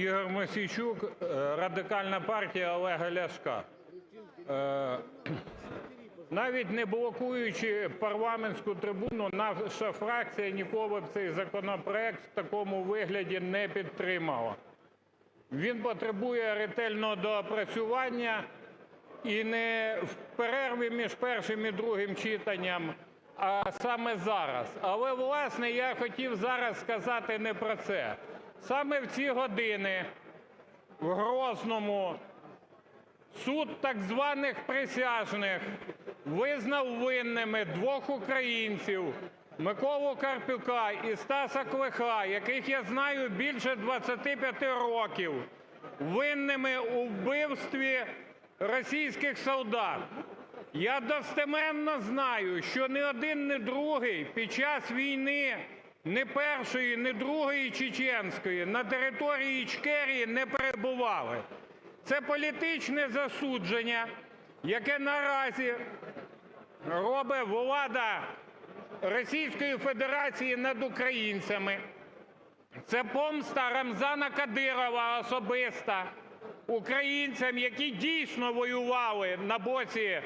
Ігор Мосійчук, е, Радикальна партія Олега Ляшка. Е, Навіть не блокуючи парламентську трибуну, наша фракція ніколи б цей законопроект в такому вигляді не підтримала. Він потребує ретельного доопрацювання і не в перерві між першим і другим читанням, а саме зараз. Але, власне, я хотів зараз сказати не про це. Саме в ці години в Грозному суд так званих присяжних визнав винними двох українців Миколу Карпюка і Стаса Клиха, яких я знаю більше 25 років, винними у вбивстві російських солдат. Я достеменно знаю, що ні один, ні другий під час війни ні першої, ні другої чеченської на території Ічкерії не перебували. Це політичне засудження, яке наразі робить влада Російської Федерації над українцями. Це помста Рамзана Кадирова особиста українцям, які дійсно воювали на боці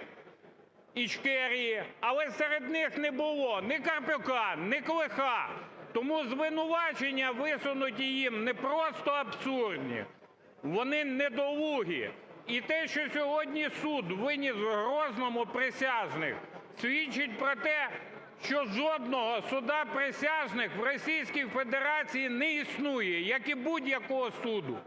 Ічкерії, але серед них не було ні Карпюка, ні Клиха. Тому звинувачення, висунуті їм, не просто абсурдні, вони недолугі. І те, що сьогодні суд виніс Грозному присяжних, свідчить про те, що жодного суда присяжних в Російській Федерації не існує, як і будь-якого суду.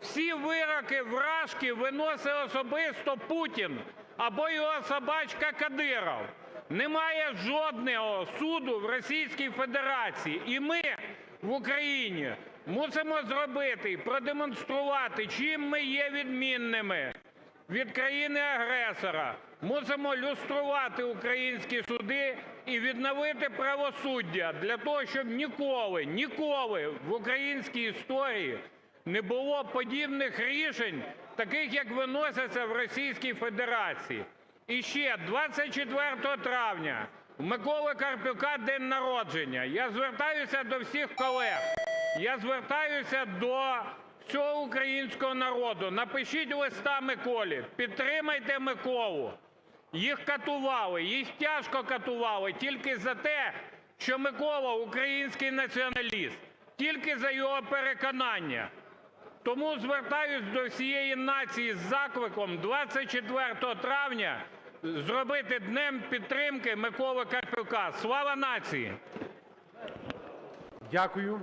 Всі вироки вражки виносить особисто Путін або його собачка Кадиров. Немає жодного суду в Російській Федерації. І ми в Україні мусимо зробити і продемонструвати, чим ми є відмінними від країни-агресора. Мусимо люструвати українські суди і відновити правосуддя для того, щоб ніколи, ніколи в українській історії не було подібних рішень, таких як виносяться в Російській Федерації. І ще 24 травня у Миколи Карпюка день народження. Я звертаюся до всіх колег, я звертаюся до всього українського народу. Напишіть листа Миколі, підтримайте Миколу. Їх катували, їх тяжко катували тільки за те, що Микола український націоналіст, тільки за його переконання. Тому звертаюсь до всієї нації з закликом 24 травня зробити днем підтримки Миколи Карпюка. Слава нації! Дякую.